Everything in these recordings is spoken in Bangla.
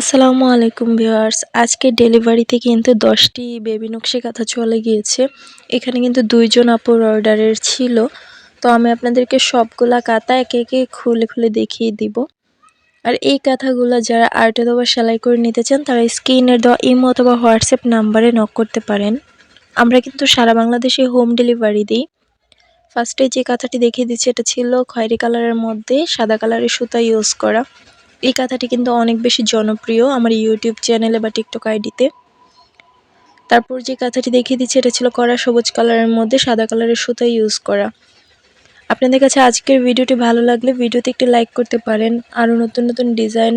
আসসালামু আলাইকুম ভিউয়ার্স। আজকে ডেলিভারিতে কিন্তু দশটি বেবি নকশি কাঁথা চলে গিয়েছে। এখানে কিন্তু দুইজন আপুর অর্ডারের ছিল। তো আমি আপনাদেরকে সবগুলা কাঁথা একে একে খুলে খুলে দেখিয়ে দিব। আর এই কাঁথাগুলো যারা আর্ট অথবা সেলাই করে নিতে চান, তারা স্ক্রিনের দেওয়া ইমো অথবা হোয়াটসঅ্যাপ নাম্বারে নক করতে পারেন। আমরা কিন্তু সারা বাংলাদেশে হোম ডেলিভারি দিই। ফার্স্টে যে কাঁথাটি দেখিয়ে দিচ্ছি, এটা ছিল খয়েরি কালারের মধ্যে সাদা কালারের সুতা ইউজ করা। এই কাঁথাটি কিন্তু অনেক বেশি জনপ্রিয় আমার ইউটিউব চ্যানেলে বা টিকটক আইডিতে। তারপর যে কাঁথাটি দেখিয়ে দিচ্ছি, এটা ছিল কড়া সবুজ কালারের মধ্যে সাদা কালারের সুতা ইউজ করা। আপনাদের কাছে আজকের ভিডিওটি ভালো লাগলে ভিডিওতে একটি লাইক করতে পারেন। আরও নতুন নতুন ডিজাইন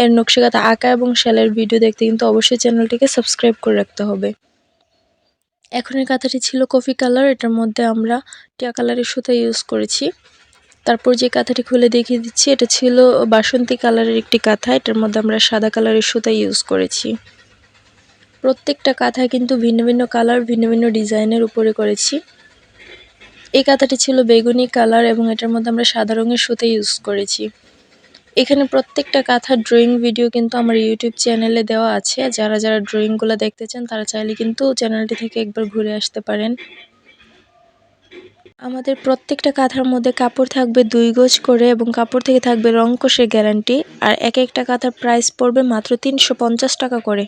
এর নকশা কাঁথা আঁকা এবং সেলের ভিডিও দেখতে কিন্তু অবশ্যই চ্যানেলটিকে সাবস্ক্রাইব করে রাখতে হবে। এখনের কাঁথাটি ছিল কফি কালার, এটার মধ্যে আমরা টিয়া কালারের সুতা ইউজ করেছি। তারপর যে কাঁথাটি খুলে দেখিয়ে দিচ্ছি, এটা ছিল বাসন্তী কালারের একটি কাঁথা। এটার মধ্যে আমরা সাদা কালারের সুতা ইউজ করেছি। প্রত্যেকটা কাঁথায় কিন্তু ভিন্ন ভিন্ন কালার, ভিন্ন ভিন্ন ডিজাইনের উপরে করেছি। এই কাঁথাটি ছিল বেগুনি কালার এবং এটার মধ্যে আমরা সাদা রঙের সুতা ইউজ করেছি। এখানে প্রত্যেকটা কাঁথার ড্রয়িং ভিডিও কিন্তু আমার ইউটিউব চ্যানেলে দেওয়া আছে। যারা যারা ড্রয়িংগুলো দেখতে চান, তারা চাইলে কিন্তু চ্যানেলটি থেকে একবার ঘুরে আসতে পারেন। আমাদের প্রত্যেকটা কাঁথার মধ্যে কাপড় থাকবে দুই গোজ করে এবং কাপড় থেকে থাকবে রং কষের গ্যারান্টি। আর এক একটা কাঁথার প্রাইস পড়বে মাত্র তিনশো পঞ্চাশ টাকা করে।